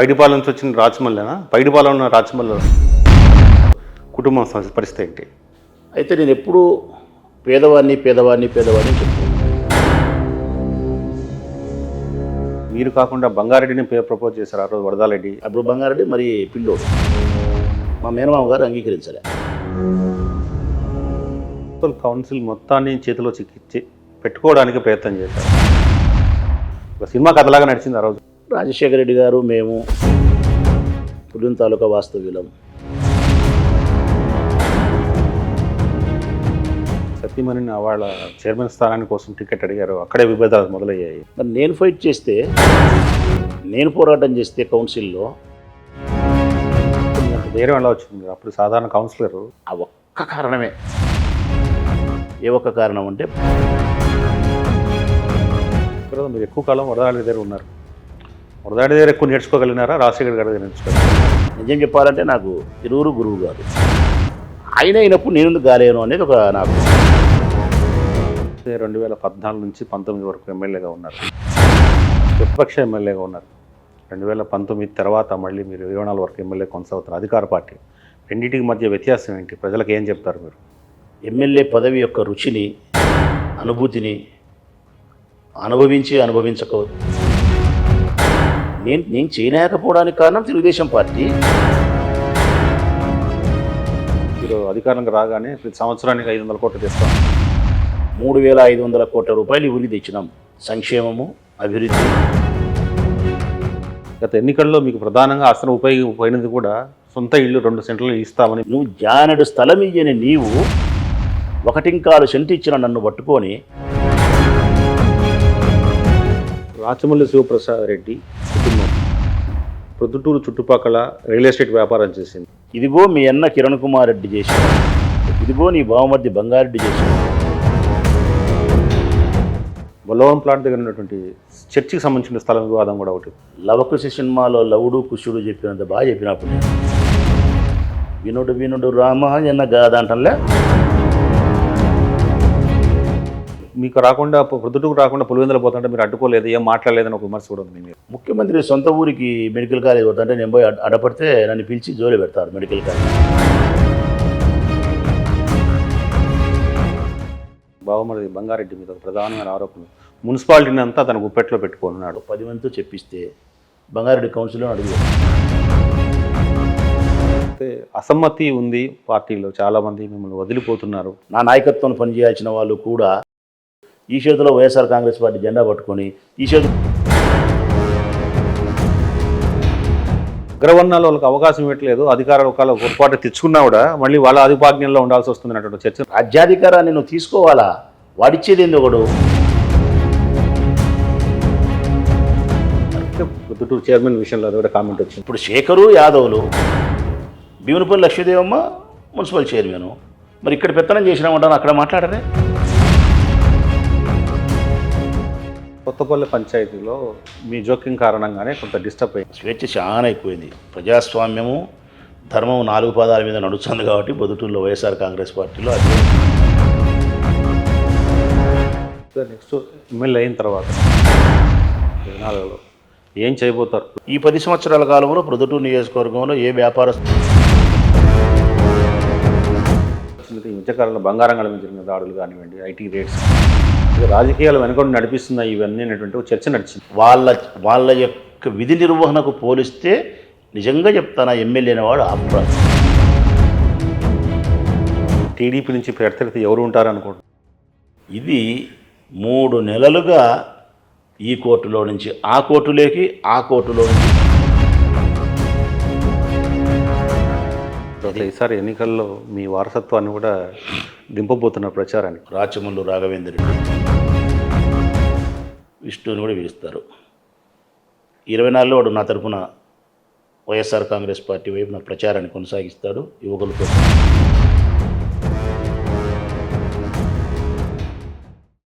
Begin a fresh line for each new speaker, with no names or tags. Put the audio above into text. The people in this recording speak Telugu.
పైడిపాలెం నుంచి వచ్చిన రాచమల్లేనా పైడిపాలెం ఉన్న రాచమల్లి కుటుంబం పరిస్థితి ఏంటి?
అయితే నేను ఎప్పుడూ పేదవాడిని పేదవాడిని పేదవాడిని చెప్తాను
మీరు కాకుండా బంగారెడ్డిని పేరు ప్రపోజ్ చేశారు ఆ రోజు వరదారెడ్డి
అప్పుడు బంగారెడ్డి మరి పిల్లోడు. మా మేనమామ గారు అంగీకరించలే.
మున్సిపల్ కౌన్సిల్ మొత్తాన్ని చేతిలో చిక్కిచ్చి పెట్టుకోవడానికి ప్రయత్నం చేశారు. ఒక సినిమా కథలాగా నడిచింది ఆ రోజు.
రాజశేఖర రెడ్డి గారు మేము పులిన్ తాలూకా వాస్తవ్యులం.
సతీమణిని వాళ్ళ చైర్మన్ స్థానాన్ని కోసం టికెట్ అడిగారు. అక్కడే విభేదాలు మొదలయ్యాయి.
మరి నేను ఫైట్ చేస్తే నేను పోరాటం చేస్తే కౌన్సిల్లో
ధైర్యం ఎలా వచ్చింది అప్పుడు సాధారణ కౌన్సిలర్.
ఆ ఒక్క కారణమే. ఏ ఒక్క కారణం అంటే
మీరు ఎక్కువ కాలం వరదాడి దగ్గర ఉన్నారు. వరదాడి దగ్గర ఎక్కువ నేర్చుకోగలిగినారా? రాజశేఖర్ గారి దగ్గర నేర్చుకోగలిగినారా?
నిజం చెప్పాలంటే నాకు ఇరువురు గురువు గారు. ఆయన అయినప్పుడు నేను గాలేను అనేది ఒక నాకు
రెండు వేల పద్నాలుగు నుంచి పంతొమ్మిది వరకు ఎమ్మెల్యేగా ఉన్నారు. ప్రతిపక్ష ఎమ్మెల్యేగా ఉన్నారు. రెండు వేల పంతొమ్మిది తర్వాత మళ్ళీ మీరు ఇరవై నాలుగు వరకు ఎమ్మెల్యే కొనసాగుతారు అధికార పార్టీ. రెండింటికి మధ్య వ్యత్యాసం ఏంటి? ప్రజలకు ఏం చెప్తారు మీరు?
ఎమ్మెల్యే పదవి యొక్క రుచిని అనుభూతిని అనుభవించి అనుభవించక నేను నేను చేయలేకపోవడానికి కారణం తెలుగుదేశం పార్టీ.
మీరు అధికారంగా రాగానే ప్రతి సంవత్సరానికి ఐదు వందల కోట్లు తెస్తాం.
మూడు వేల ఐదు వందల కోట్ల రూపాయలు ఇవన్నీ తెచ్చినాం. సంక్షేమము అభివృద్ధి.
గత ఎన్నికల్లో మీకు ప్రధానంగా అసలు ఉపయోగపోయినది కూడా సొంత ఇల్లు రెండు సెంట్లు ఇస్తామని
నువ్వు జానడు స్థలం ఇయ్యని నీవు ఒకటింకాలు సెంటు ఇచ్చిన నన్ను పట్టుకొని
రాచమల్లి శివప్రసాద్ రెడ్డి ప్రొద్దుటూరు చుట్టుపక్కల రియల్ ఎస్టేట్ వ్యాపారం చేసింది.
ఇదిగో మీ అన్న కిరణ్ కుమార్ రెడ్డి చేసిన ఇదిగో నీ బావమర్ది బంగారెడ్డి చేసిన
బొల్లవరం ప్లాంట్ దగ్గర ఉన్నటువంటి చర్చికి సంబంధించిన స్థలం వివాదం కూడా ఒకటి.
లవకుశ సినిమాలో లవుడు కుశుడు చెప్పినంత బాగా చెప్పినప్పుడు. వినుడు వినుడు రామాయణ గాదంటలే
మీకు రాకుండా ప్రొద్దుటూరు రాకుండా పులివెందుల పోతుంటే మీరు అడ్డుకోలేదు ఏం మాట్లాడలేదని ఒక విమర్శ కూడా ఉంది
ముఖ్యమంత్రి సొంత ఊరికి మెడికల్ కాలేజ్ పోతుంటే నేను పోయి అడ్- అడపడితే నన్ను పిలిచి జోలి పెడతారు మెడికల్ కాలేజ్.
బావమరిది బంగారెడ్డి మీద ప్రధానమైన ఆరోపణ. మున్సిపాలిటీని అంతా తన గుప్పెట్లో పెట్టుకున్నాడు
పది మందితో చెప్పిస్తే బంగారెడ్డి కౌన్సిల్లో అడుగు
అయితే అసమ్మతి ఉంది పార్టీలో చాలామంది మిమ్మల్ని వదిలిపోతున్నారు.
నా నాయకత్వం పనిచేయాల్సిన వాళ్ళు కూడా ఈ చేతిలో వైఎస్ఆర్ కాంగ్రెస్ పార్టీ జెండా పట్టుకొని ఈ చేతి
అగ్రవర్ణాల వాళ్ళకి అవకాశం ఇవ్వట్లేదు అధికార ఒకవేళ పొరపాటు తెచ్చుకున్నా కూడా మళ్ళీ వాళ్ళ ఆధిపాజ్ఞంలో ఉండాల్సి వస్తుంది అన్నటువంటి చర్చ.
రాజ్యాధికారాన్ని నువ్వు తీసుకోవాలా? వాడిచ్చేది ఏంది ఒకడు?
ప్రొద్దుటూరు చైర్మన్ విషయంలో అది కూడా కామెంట్ వచ్చింది.
ఇప్పుడు శేఖరు యాదవ్లు భీమునిపల్లి లక్ష్మీదేవమ్మ మున్సిపల్ చైర్మన్. మరి ఇక్కడ పెత్తనం చేసినామంటాను అక్కడ మాట్లాడరే?
కొత్తపల్లి పంచాయతీలో మీ జోక్యం కారణంగానే కొంత డిస్టర్బ్ అయింది.
స్వేచ్ఛ చాలా ఎక్కువైంది. ప్రజాస్వామ్యము ధర్మం నాలుగు పాదాల మీద నడుస్తుంది కాబట్టి బొదుటూరులో వైఎస్ఆర్ కాంగ్రెస్ పార్టీలో అది.
నెక్స్ట్ ఎమ్మెల్యే అయిన తర్వాత ఏం చేయబోతారు?
ఈ పది సంవత్సరాల కాలంలో ప్రొద్దుటూరు నియోజకవర్గంలో ఏ వ్యాపారస్తు
ఈ మధ్యకాలంలో బంగారం గల జరిగిన దాడులు కానివ్వండి ఐటీ రేట్స్. రాజకీయాలు వెనుకొని నడిపిస్తున్నాయి ఇవన్నీ అనేటువంటి ఒక చర్చ నడిచింది.
వాళ్ళ వాళ్ళ యొక్క విధి నిర్వహణకు పోలిస్తే నిజంగా చెప్తాను ఎమ్మెల్యే అనేవాడు అప్ర
టీడీపీ నుంచి ప్రత్యర్థి ఎవరు ఉంటారనుకోండి.
ఇది మూడు నెలలుగా ఈ కోర్టులో నుంచి ఆ కోర్టులోకి ఆ కోర్టులో నుంచి
అసలు ఈసారి ఎన్నికల్లో మీ వారసత్వాన్ని కూడా దింపబోతున్న ప్రచారానికి.
రాచమల్లు రాఘవేంద్ర రెడ్డి. విష్ణుని కూడా పిలుస్తారు ఇరవై నాలుగులో వాడు నా తరపున వైఎస్ఆర్ కాంగ్రెస్ పార్టీ వైపు నా ప్రచారాన్ని కొనసాగిస్తాడు. యువకులతో